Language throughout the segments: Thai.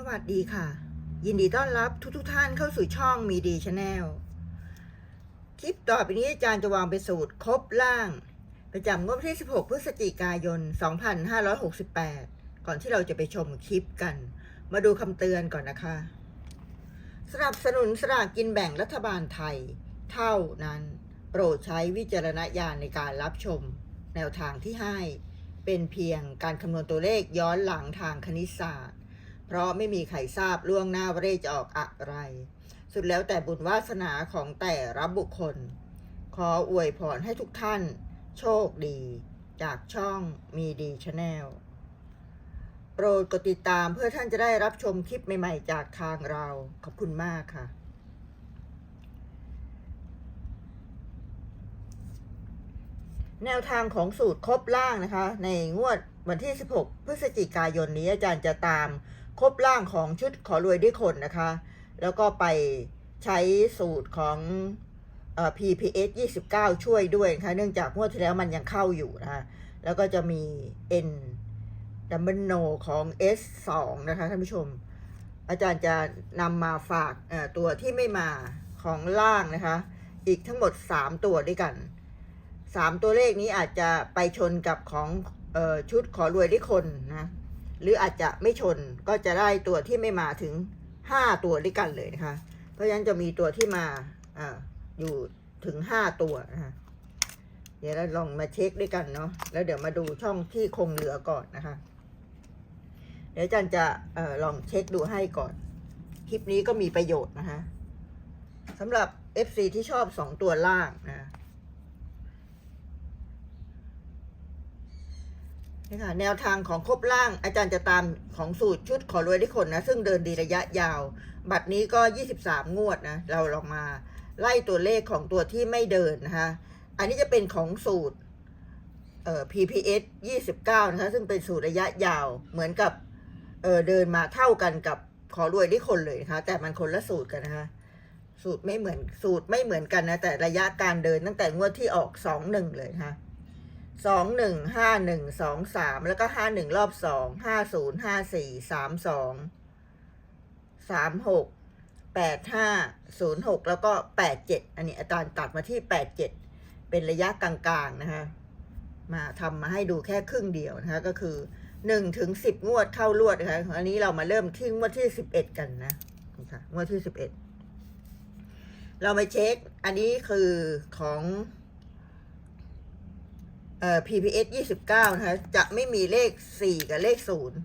สวัสดีค่ะ ยินดีต้อนรับทุกทุกท่านเข้าสู่ช่องมีดีชาแนลคลิปต่อไปนี้อาจารย์จะวางเป็นสูตรครบล่าง ประจำงวดที่ 16 พฤศจิกายน 2568 ก่อนที่เราจะไปชมคลิปกัน มาดูคำเตือนก่อนนะคะสนับสนุนสลากกินแบ่งรัฐบาลไทย เท่านั้น โปรดใช้วิจารณญาณในการรับชม แนวทางที่ให้ เป็นเพียงการคำนวณตัวเลขย้อนหลังทางคณิตศาสตร์ เพราะไม่มีใครทราบล่วงหน้าว่าเลขจะออกอะไร สุดแล้วแต่บุญวาสนาของแต่รับบุคคล ขออวยพรให้ทุกท่าน โชคดี จากช่องมีดีชาแนลโปรดกดติดตามเพื่อท่านจะได้รับชมคลิปใหม่ๆ จากทางเรา ขอบคุณมากค่ะแนวทางของสูตรครบล่างนะคะ ในงวดวันที่ 16 พฤศจิกายนนี้อาจารย์จะตาม ครบล่างของชุดขอรวยด้วยคนนะคะ แล้วก็ไปใช้สูตรของเอ่อ PPS 29 ช่วยด้วยนะคะเนื่องจากงวดที่แล้วมันยังเข้าอยู่นะคะแล้วก็จะมี N ดัมเบิลโนของ S 2 นะคะท่านผู้ชม อาจารย์จะนำมาฝากตัวที่ไม่มาของล่างนะคะ อีกทั้งหมด 3 ตัวด้วยกันสามตัวเลขนี้อาจจะไปชนกับของออชุดขอรวยด้คนนะ หรืออาจจะไม่ชนก็จะได้ตัวที่ไม่มาถึงห้าตัวด้วยกันเลยนะคะ เพราะฉะนั้นจะมีตัวที่มาอ่าอยู่ถึงห้าตัวนะคะเดี๋ยวเราลองมาเช็คด้วยกันเนาะแล้วเดี๋ยวมาดูช่องที่คงเหลือก่อนนะคะ เดี๋ยวอาจันจะออลองเช็คดูให้ก่อน คลิปนี้ก็มีประโยชน์นะคะสำหรับ FC ที่ชอบสองตัวล่างนะ นี่ค่ะแนวทางของครบล่างอาจารย์จะตามของสูตรชุดขอรวยได้คนนะ ซึ่งเดินดีระยะยาว บัตรนี้ก็ 23 งวดนะ เราลองมาไล่ตัวเลขของตัวที่ไม่เดินนะคะอันนี้จะเป็นของสูตรเอ่อ PPS 29 นะคะ ซึ่งเป็นสูตรระยะยาวเหมือนกับเออเดินมาเท่ากันกับขอรวยได้คนเลยนะคะ แต่มันคนละสูตรกันนะคะสูตรไม่เหมือนสูตรไม่เหมือนกันนะแต่ระยะการเดินตั้งแต่งวดที่ออก 21 เลยนะคะ สองหนึ่งห้าหนึ่งสองสามแล้วก็ห้าหนึ่งรอบสองห้าศูนย์ห้าสี่สามสองสามหกแปดห้าศูนย์หกแล้วก็แปดเจ็ดอันนี้อาจารย์ตัดมาที่แปดเจ็ดเป็นระยะกลางๆนะคะมาทำมาให้ดูแค่ครึ่งเดียวนะคะก็คือหนึ่งถึงสิบงวดเข้ารวดนะคะอันนี้เรามาเริ่มที่งวดที่สิบเอ็ดกันนะนี่ค่ะงวดที่สิบเอ็ดเรามาเช็ค อันนี้คือของ เอ่อ PPS ยี่สิบเก้านะคะ จะไม่มีเลขสี่กับเลขศูนย์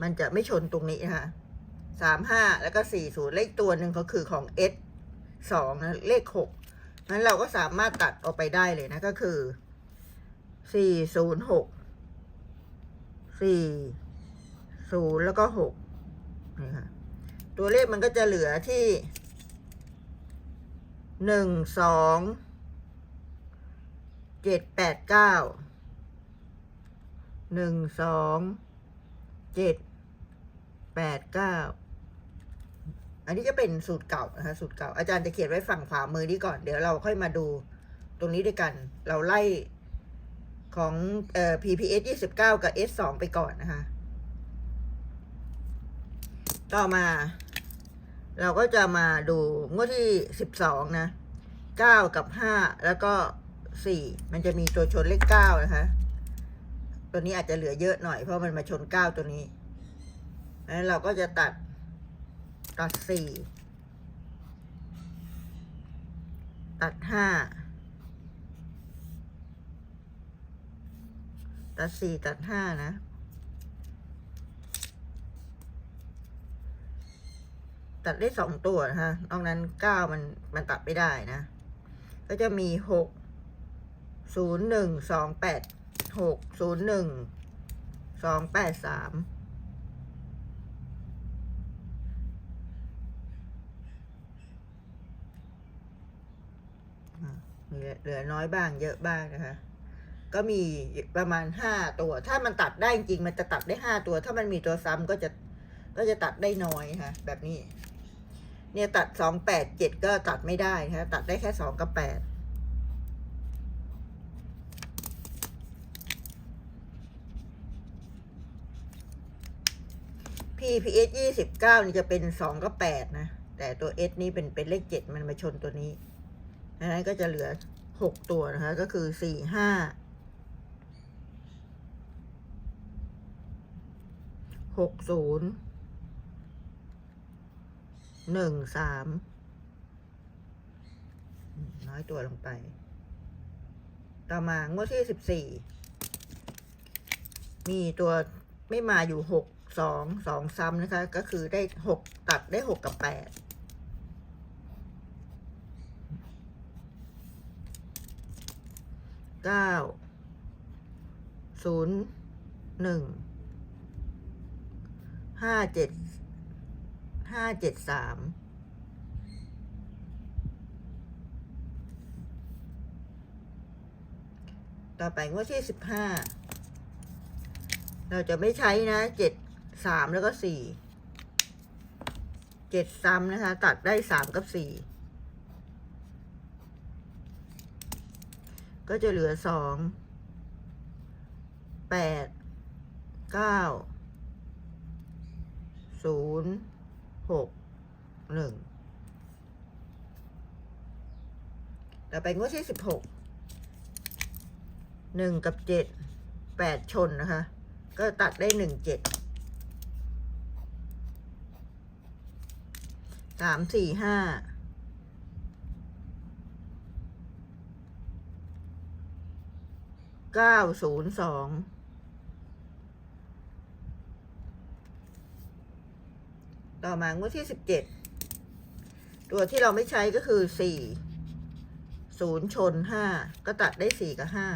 มมันจะไม่ชนตรงนี้นะคะสามห้าแล้วก็สี่ศูนย์เลขตัวหนึ่งก็คือของ S สองนะเลขหกนั้นเราก็สามารถตัดออกไปได้เลยนะ ก็คือสี่ศูนย์หกสี่ศูนย์แล้วก็หกนี่ค่ะตัวเลขมันก็จะเหลือที่หนึ่งสอง เจ็ดแปดเก้าหนึ่งสองเจ็ดแปดเก้าอันนี้จะเป็นสูตรเก่านะคะสูตรเก่า อาจารย์จะเขียนไว้ฝั่งขวามือนี้ก่อน เดี๋ยวเราค่อยมาดูตรงนี้ด้วยกัน เราไล่ของเอ่อ PPS ยี่สิบเก้ากับ S สองไปก่อนนะคะ ต่อมา เราก็จะมาดูงวดที่สิบสองนะเก้ากับห้าแล้วก็ สี่มันจะมีตัวชนเลขเก้านะคะ ตัวนี้อาจจะเหลือเยอะหน่อยเพราะมันมาชนเก้าตัวนี้แล้วเราก็จะตัดตัดสี่ตัดห้าตัดสี่ตัดห้านะตัดได้สองตัวนะคะนอกนั้นเก้ามันมันตัดไม่ได้นะ ก็จะมีหก ศูนย์หนึ่งสองแปดหกศูนย์หนึ่งสองแปดสามเหลือน้อยบ้างเยอะบ้างนะคะ ก็มีประมาณห้าตัว ถ้ามันตัดได้จริงมันจะตัดได้ห้าตัว ถ้ามันมีตัวซ้ำก็จะก็จะตัดได้น้อยค่ะ แบบนี้ เนี่ยตัดสองแปดเจ็ดก็ตัดไม่ได้นะคะตัดได้แค่สองกับแปด PPS ยี่สิบเก้านี่จะเป็นสองกับแปดนะ แต่ตัว S นี่เป็นเป็นเลขเจ็ดมันมาชนตัวนี้ดังนั้นก็จะเหลือหกตัวนะคะ ก็คือสี่ห้าหกศูนย์หนึ่งสามน้อยตัวลงไป ต่อมางวดที่สิบสี่มีตัวไม่มาอยู่หก สองสองซ้ำนะคะ ก็คือได้หกตัดได้หกกับแปดเก้าศูนย์หนึ่งห้าเจ็ดห้าเจ็ดสามต่อไปงวดที่สิบห้าเราจะไม่ใช้นะเจ็ด สามแล้วก็สี่เจ็ดซ้ำนะคะ ตัดได้สามกับสี่ก็จะเหลือสองแปดเก้าศูนย์หกหนึ่งต่อไปงวดที่สิบหกหนึ่งกับเจ็ดแปดชนนะคะ ก็ตัดได้หนึ่งเจ็ด สามสี่ห้าเก้าศูนย์สองต่อมางวดที่สิบเจ็ดตัวที่เราไม่ใช้ก็คือสี่ศูนย์ชนห้าก็ตัดได้สี่กับห้า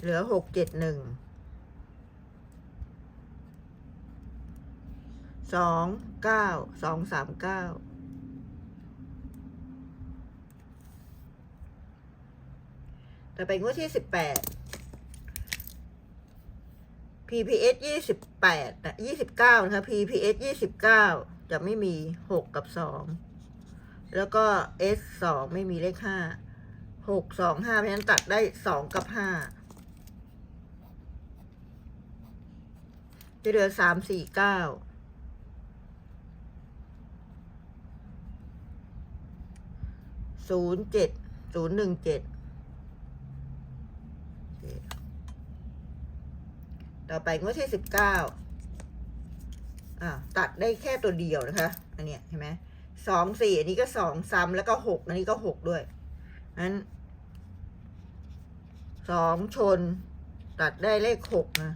เหลือหกเจ็ดหนึ่ง สองเก้าสองสามเก้าแต่ไปงวดที่สิบแปด PPS ยี่สิบแปดนะยี่สิบเก้านะคะ PPS ยี่สิบเก้าจะไม่มีหกกับสองแล้วก็ S สองไม่มีเลขห้าหกสองห้าเพราะฉะนั้นตัดได้สองกับห้าจะเหลือสามสี่เก้า ศูนย์เจ็ดศูนย์หนึ่งเจ็ดต่อไปงวดที่สิบเก้าอ่าตัดได้แค่ตัวเดียวนะคะ อันเนี้ยเห็นไหมสองสี่อันนี้ก็สองซ้ำแล้วก็หกอันนี้ก็หกด้วยนั้นสองชน ตัดได้เลขหกนะ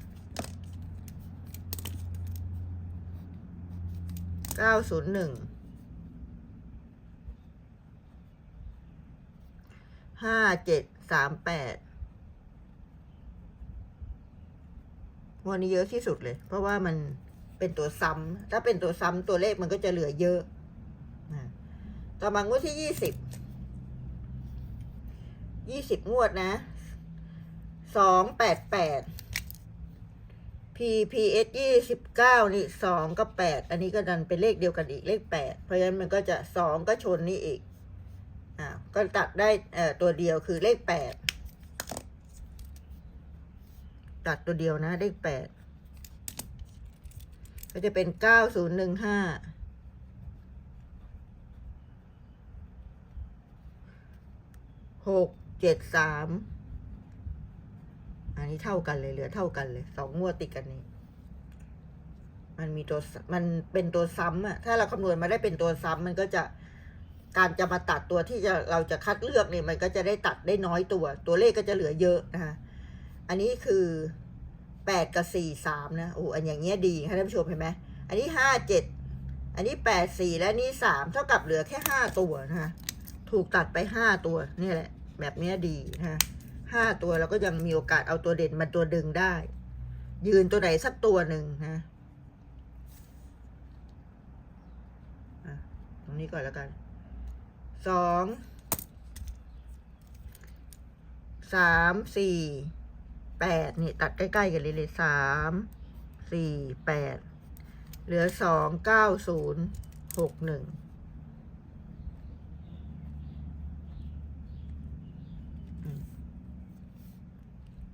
เก้าศูนย์หนึ่ง ห้าเจ็ดสามแปดวันนี้เยอะที่สุดเลย เพราะว่ามันเป็นตัวซ้ำถ้าเป็นตัวซ้ำตัวเลขมันก็จะเหลือเยอะนะต่อมางวดที่ยี่สิบยี่สิบงวดนะสองแปดแปด PPS ยี่สิบเก้านี่สองกับแปดอันนี้ก็ดันเป็นเลขเดียวกันอีกเลขแปดเพราะฉะนั้นมันก็จะสองก็ชนนี่อีก ก็ตัดได้ตัวเดียวคือเลขแปดตัดตัวเดียวนะเลขแปดก็จะเป็นเก้าศูนย์หนึ่งห้าหกเจ็ดสามอันนี้เท่ากันเลยเหลือเท่ากันเลยสองงวดติดกันนี้ มันมีตัวมันเป็นตัวซ้ำอะถ้าเราคำนวณมาได้เป็นตัวซ้ำมันก็จะ การจะมาตัดตัวที่จะเราจะคัดเลือกเนี่ยมันก็จะได้ตัดได้น้อยตัว ตัวเลขก็จะเหลือเยอะนะคะอันนี้คือแปดกับสี่สามนะโอ้อันอย่างเงี้ยดีค่ะท่านผู้ชมเห็นไหมอันนี้ห้าเจ็ดอันนี้แปดสี่และนี่สามเท่ากับเหลือแค่ห้าตัวนะคะถูกตัดไปห้าตัวนี่แหละ แบบเนี้ยดีนะคะห้าตัวเราก็ยังมีโอกาสเอาตัวเด่นมาตัวดึงได้ ยืนตัวไหนสักตัวหนึ่งนะอะตรงนี้ก่อนแล้วกัน สองสามสี่แปดนี่ตัดใกล้ๆกันเลยเลยสามสี่แปดเหลือสองเก้าศูนย์หกหนึ่ง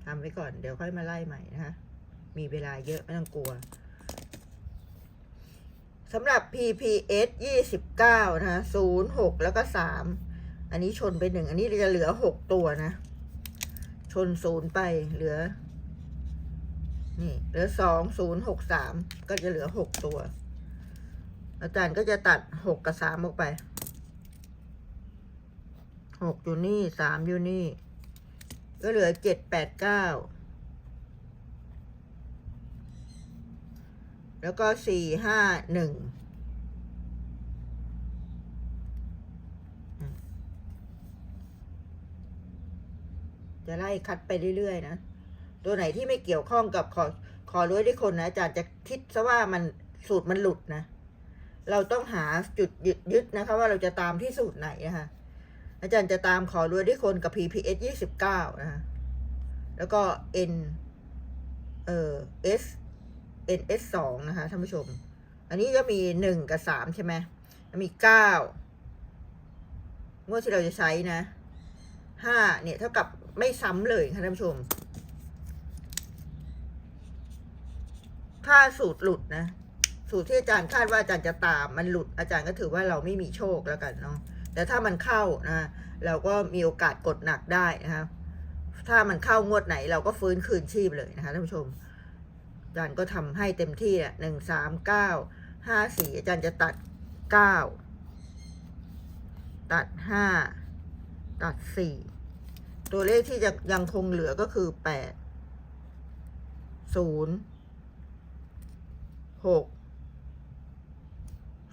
ทำไว้ก่อนเดี๋ยวค่อยมาไล่ใหม่นะคะ มีเวลาเยอะไม่ต้องกลัว สำหรับ PPS 29 นะคะ06 แล้วก็ 3 อันนี้ชนไปหนึ่ง อันนี้จะเหลือ 6 ตัวนะ ชนศูนย์ไปเหลือ นี่ เหลือ 2 0 6 3 ก็จะเหลือ 6 ตัว อาจารย์ก็จะตัด 6 กับ 3 ออกไป 6 อยู่นี่ 3 อยู่นี่ ก็เหลือ 7 8 9 แล้วก็สี่ห้าหนึ่งจะไล่คัดไปเรื่อยๆนะ ตัวไหนที่ไม่เกี่ยวข้องกับขอขอรู้ด้คนนะอาจารย์จะคิดซะว่ามันสูตรมันหลุดนะ เราต้องหาจุดยึดยึดนะคะ ว่าเราจะตามที่สูตรไหนนะคะอาจารย์จะตามขอรวยด้วยคนกับ PPS ยี่สิบเก้านะคะแล้วก็ N เอ่อ S NS สองนะคะท่านผู้ชม อันนี้ก็มีหนึ่งกับสามใช่ไหมมีเก้างวดที่เราจะใช้นะห้าเนี่ยเท่ากับไม่ซ้ำเลยค่ะท่านผู้ชม ถ้าสูตรหลุดนะ สูตรที่อาจารย์คาดว่าอาจารย์จะตามมันหลุดอาจารย์ก็ถือว่าเราไม่มีโชคแล้วกันเนาะแต่ถ้ามันเข้านะเราก็มีโอกาสกดหนักได้นะคะถ้ามันเข้างวดไหนเราก็ฟื้นคืนชีพเลยนะคะท่านผู้ชม อาจารย์ก็ทำให้เต็มที่อะหนึ่งสามเก้าห้าสี่อาจารย์จะตัดเก้าตัดห้าตัดสี่ตัวเลขที่จะยังคงเหลือก็คือแปดศูนย์หก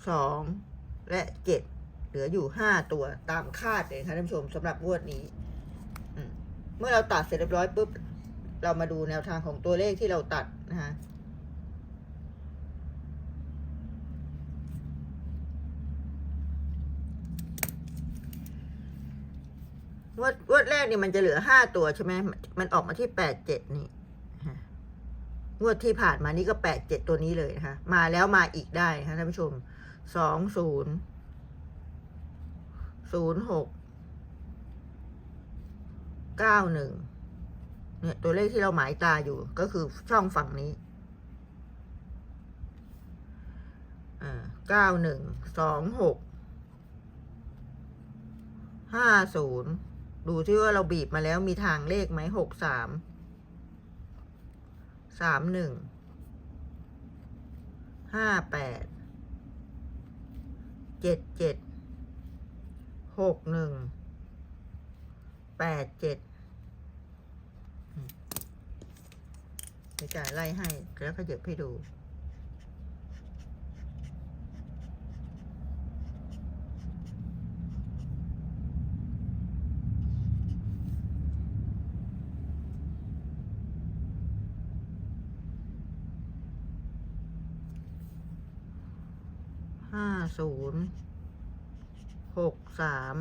สองและเจ็ดเหลืออยู่ห้าตัวตามคาดเลยค่ะท่านผู้ชมสำหรับงวดนี้เมื่อเราตัดเสร็จเรียบร้อยปุ๊บ เรามาดูแนวทางของตัวเลขที่เราตัด นะคะงวดงวดแรกนี่มันจะเหลือห้าตัวใช่ไหมมันออกมาที่แปดเจ็ดนี่ฮะงวดที่ผ่านมานี่ก็แปดเจ็ดตัวนี้เลยนะคะ มาแล้วมาอีกได้นะคะท่านผู้ชมสองศูนย์ศูนย์หกเก้าหนึ่ง เนี่ยตัวเลขที่เราหมายตาอยู่ก็คือช่องฝั่งนี้อ่าเก้าหนึ่งสองหกห้าศูนย์ดูที่ว่าเราบีบมาแล้วมีทางเลขไหมหกสามสามหนึ่งห้าแปดเจ็ดเจ็ดหกหนึ่งแปดเจ็ด เดี๋ยวจะไล่ให้แล้วขยับให้ดู ห้าศูนย์หกสาม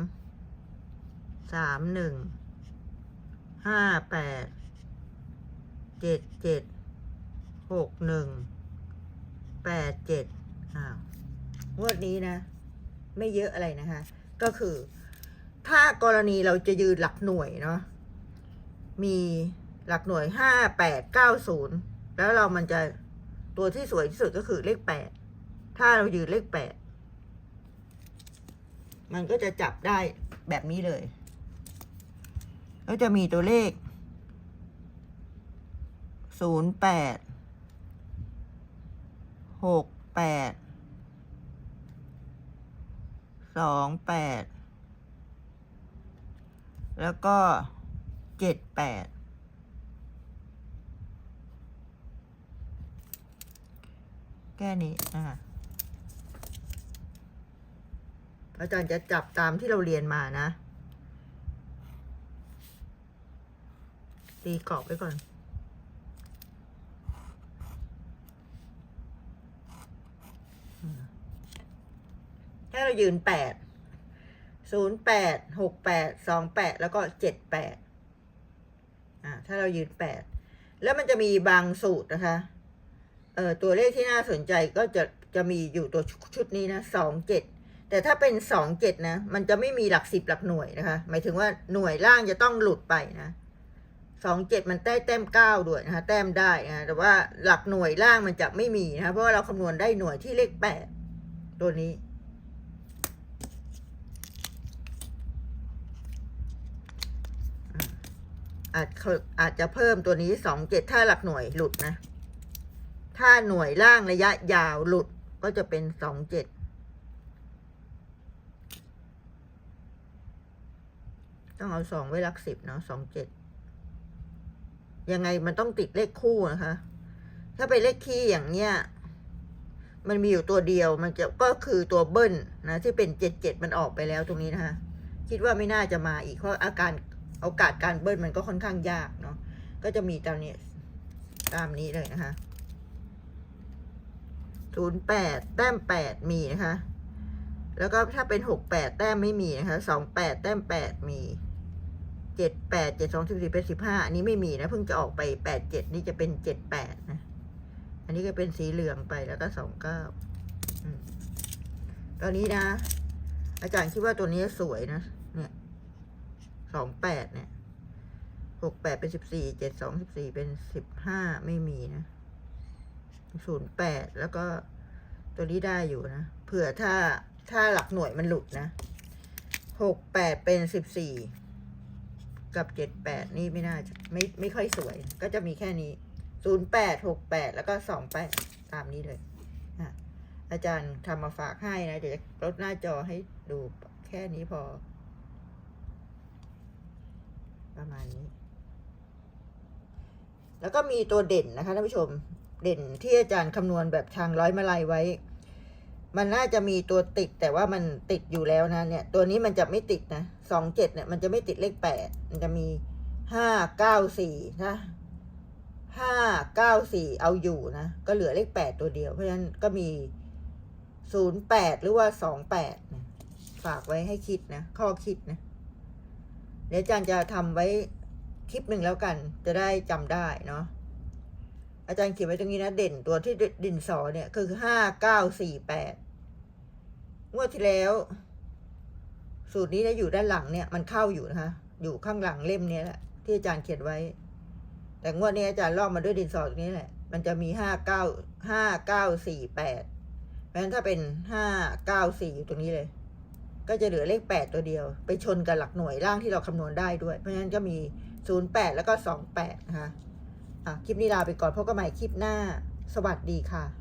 สามหนึ่ง ห้าแปด เจ็ดเจ็ดหกหนึ่งแปดเจ็ดอ้าวงวดนี้นะ ไม่เยอะอะไรนะคะ ก็คือ ถ้ากรณีเราจะยืนหลักหน่วยเนาะมีหลักหน่วยห้าแปดเก้าศูนย์แล้วเรามันจะตัวที่สวยที่สุดก็คือเลขแปดถ้าเรายืนเลขแปดมันก็จะจับได้แบบนี้เลยแล้วจะมีตัวเลข ศูนย์แปดหกแปดสองแปดแล้วก็เจ็ดแปดแค่นี้นะคะอาจารย์จะจับตามที่เราเรียนมานะ ตีกรอบไว้ก่อน ถ้าเรายืนแปดศูนย์แปดหกแปดสองแปดแล้วก็เจ็ดแปดอ่าถ้าเรายืนแปดแล้วมันจะมีบางสูตรนะคะ เอ่อตัวเลขที่น่าสนใจก็จะจะมีอยู่ตัวชุดนี้นะสองเจ็ดแต่ถ้าเป็นสองเจ็ดนะ มันจะไม่มีหลักสิบหลักหน่วยนะคะ หมายถึงว่าหน่วยล่างจะต้องหลุดไปนะสองเจ็ดมันได้แต้มเก้าด้วยนะคะ แต้มได้นะแต่ว่าหลักหน่วยล่างมันจะไม่มีนะคะ เพราะว่าเราคำนวณได้หน่วยที่เลขแปดตัวนี้ อาจอาจจะเพิ่มตัวนี้สองเจ็ดถ้าหลักหน่วยหลุดนะ ถ้าหน่วยล่างระยะยาวหลุดก็จะเป็นสองเจ็ดต้องเอาสองไว้หลักสิบเนาะสองเจ็ดยังไงมันต้องติดเลขคู่นะคะ ถ้าไปนเลขคี่อย่างเนี้ยมันมีอยู่ตัวเดียวมันจะก็คือตัวเบิ้ลนะที่เป็นเจ็ดเจ็ดมันออกไปแล้วตรงนี้นะคะ คิดว่าไม่น่าจะมาอีกเพราะอาการ โอกาสการเบิ้ลมันก็ค่อนข้างยากเนาะก็จะมีตามนี้ตามนี้เลยนะคะศูนย์แปดแต้มแปดมีนะคะ แล้วก็ถ้าเป็นหกแปดแต้มไม่มีนะคะสองแปดแต้มแปดมีเจ็ดแปดเจ็ดสองสิบสี่เป็นสิบห้าอันนี้ไม่มีนะเพิ่งจะออกไปแปดเจ็ดนี่จะเป็นเจ็ดแปดนะ อันนี้ก็เป็นสีเหลืองไปแล้วก็สองเก้าตอนนี้นะ อาจารย์คิดว่าตัวนี้สวยนะ สองแปดเนี่ยหกแปดเป็นสิบสี่เจ็ดสองสิบสี่เป็นสิบห้าไม่มีนะศูนย์แปดแล้วก็ตัวนี้ได้อยู่นะ เผื่อถ้าถ้าหลักหน่วยมันหลุดนะหกแปดเป็นสิบสี่กับเจ็ดแปดนี่ไม่น่าจะไม่ไม่ค่อยสวย ก็จะมีแค่นี้ศูนย์แปดหกแปดแล้วก็สองแปดตามนี้เลยอาจารย์ทำมาฝากให้นะ เดี๋ยวจะลดหน้าจอให้ดูแค่นี้พอ ประมาณนี้ แล้วก็มีตัวเด่นนะคะท่านผู้ชมเด่นที่อาจารย์คำนวณแบบทางร้อยมาลัยไว้ มันน่าจะมีตัวติดแต่ว่ามันติดอยู่แล้วนะเนี่ย ตัวนี้มันจะไม่ติดนะสองเจ็ดเนี่ยมันจะไม่ติดเลขแปดมันจะมีห้าเก้าสี่นะห้าเก้าสี่เอาอยู่นะ ก็เหลือเลขแปดตัวเดียว เพราะฉะนั้นก็มีศูนย์แปดหรือว่าสองแปดฝากไว้ให้คิดนะ ข้อคิดนะ เดี๋ยวอาจารย์จะทำไว้คลิปหนึ่งแล้วกัน จะได้จำได้เนาะอาจารย์เขียนไว้ตรงนี้นะเด่นตัวที่ดินสอเนี่ยคือห้าเก้าสี่แปดงวดที่แล้ว สูตรนี้นะอยู่ด้านหลังเนี่ย มันเข้าอยู่นะคะอยู่ข้างหลังเล่มเนี้ยแหละที่อาจารย์เขียนไว้ แต่งวดนี้อาจารย์ลอกมาด้วยดินสอตรงนี้แหละ มันจะมีห้าเก้าห้าเก้าสี่แปดเพราะฉะนั้นถ้าเป็นห้าเก้าสี่อยู่ตรงนี้เลย ก็จะเหลือเลข 8 ตัวเดียว ไปชนกับหลักหน่วยล่างที่เราคำนวณได้ด้วย เพราะฉะนั้นก็มี 08 แล้วก็ 28 นะคะ อะ คลิปนี้ลาไปก่อนพบกันใหม่คลิปหน้า สวัสดีค่ะ